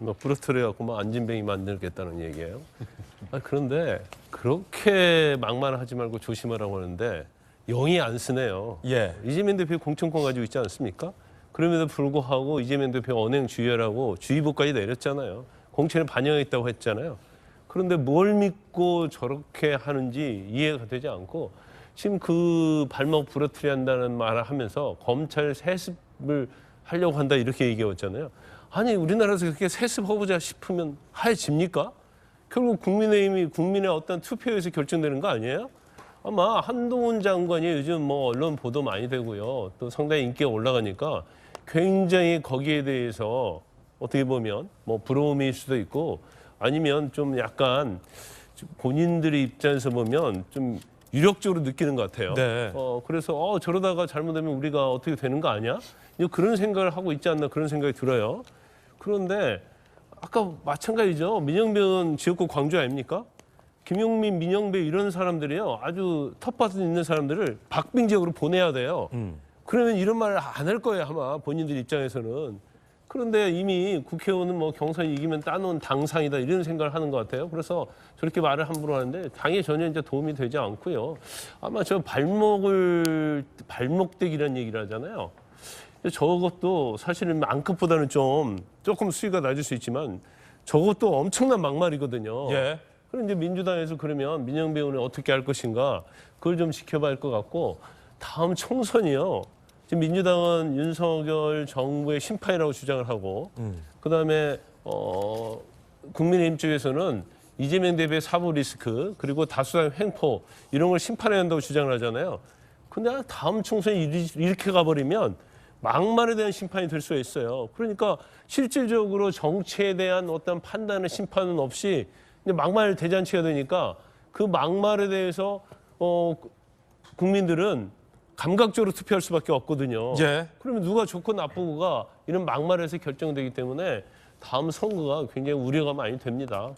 너 부러뜨려갖고 뭐 안진뱅이 만들겠다는 얘기예요. 아, 그런데 그렇게 막말하지 말고 조심하라고 하는데 영이 안 쓰네요. 예. 이재명 대표 공천권 가지고 있지 않습니까? 그럼에도 불구하고 이재명 대표 언행 주의하라고 주의보까지 내렸잖아요. 공천에 반영했다고 했잖아요. 그런데 뭘 믿고 저렇게 하는지 이해가 되지 않고 지금 그 발목 부러뜨려 한다는 말을 하면서 검찰 세습을 하려고 한다 이렇게 얘기했잖아요. 아니 우리나라에서 그렇게 세습하고자 싶으면 하얘집니까? 결국 국민의힘이 국민의 어떤 투표에서 결정되는 거 아니에요? 아마 한동훈 장관이 요즘 뭐 언론 보도 많이 되고요. 또 상당히 인기가 올라가니까 굉장히 거기에 대해서 어떻게 보면 뭐 부러움일 수도 있고 아니면 좀 약간 좀 본인들의 입장에서 보면 좀 유력적으로 느끼는 것 같아요. 네. 어, 그래서 어, 저러다가 잘못되면 우리가 어떻게 되는 거 아니야? 그런 생각을 하고 있지 않나 그런 생각이 들어요. 그런데 아까 마찬가지죠. 민영배는 지역구 광주 아닙니까? 김용민, 민영배 이런 사람들이요. 아주 텃밭에 있는 사람들을 박빙 지역으로 보내야 돼요. 그러면 이런 말을 안 할 거예요. 아마 본인들 입장에서는. 그런데 이미 국회의원은 뭐 경선 이기면 따놓은 당상이다 이런 생각을 하는 것 같아요. 그래서 저렇게 말을 함부로 하는데 당에 전혀 이제 도움이 되지 않고요. 아마 저 발목을 발목대기라는 얘기를 하잖아요. 저것도 사실은 안컷보다는 좀 조금 수위가 낮을 수 있지만 저것도 엄청난 막말이거든요. 예. 그럼 이제 민주당에서 그러면 민영배 의원을 어떻게 할 것인가 그걸 좀 지켜봐야 할 것 같고 다음 총선이요. 지금 민주당은 윤석열 정부의 심판이라고 주장을 하고 그다음에 어 국민의힘 쪽에서는 이재명 대표의 사법 리스크 그리고 다수당 횡포 이런 걸 심판해야 한다고 주장을 하잖아요. 근데 다음 총선이 이리- 이렇게 가버리면 막말에 대한 심판이 될 수가 있어요. 그러니까 실질적으로 정치에 대한 어떤 판단은 심판은 없이 이제 막말 대잔치가 되니까 그 막말에 대해서 어 국민들은 감각적으로 투표할 수밖에 없거든요. 예. 그러면 누가 좋고 나쁘고가 이런 막말에서 결정되기 때문에 다음 선거가 굉장히 우려가 많이 됩니다.